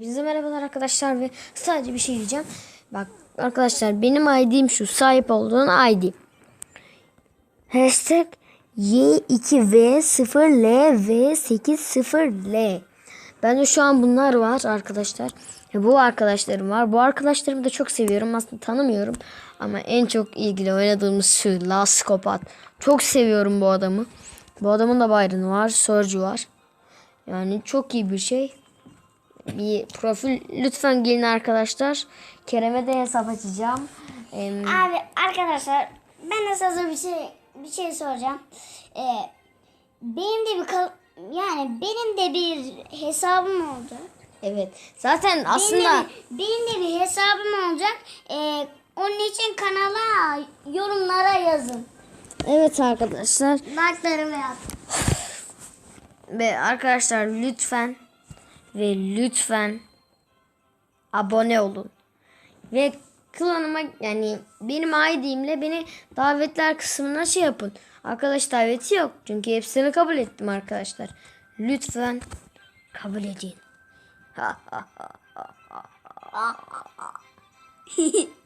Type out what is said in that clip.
Hepinize merhabalar arkadaşlar ve sadece bir şey diyeceğim. Bak arkadaşlar benim ID'm şu sahip olduğun ID. Hashtag Y2V0LV80L. Bende şu an bunlar var arkadaşlar. Bu arkadaşlarım var. Bu arkadaşlarımı da çok seviyorum. Aslında tanımıyorum. Ama en çok ilgili oynadığımız şu Laskopat. Çok seviyorum bu adamı. Bu adamın da Byron var. Surge var. Yani çok iyi bir şey bir profil lütfen gelin arkadaşlar. Kerem'e de hesap açacağım. Em, Abi arkadaşlar ben de size bir şey bir şey soracağım. Ee, benim de bir kal- yani benim de bir hesabım oldu. evet. Zaten Benim aslında bir, benim de bir hesabım olacak. Ee, onun için kanala yorumlara yazın. evet arkadaşlar Like'larımı yaz. ve arkadaşlar lütfen ve lütfen abone olun. Ve klanıma yani benim ID'imle beni davetler kısmına şey yapın. Arkadaş daveti yok. Çünkü hepsini kabul ettim arkadaşlar. Lütfen kabul edin.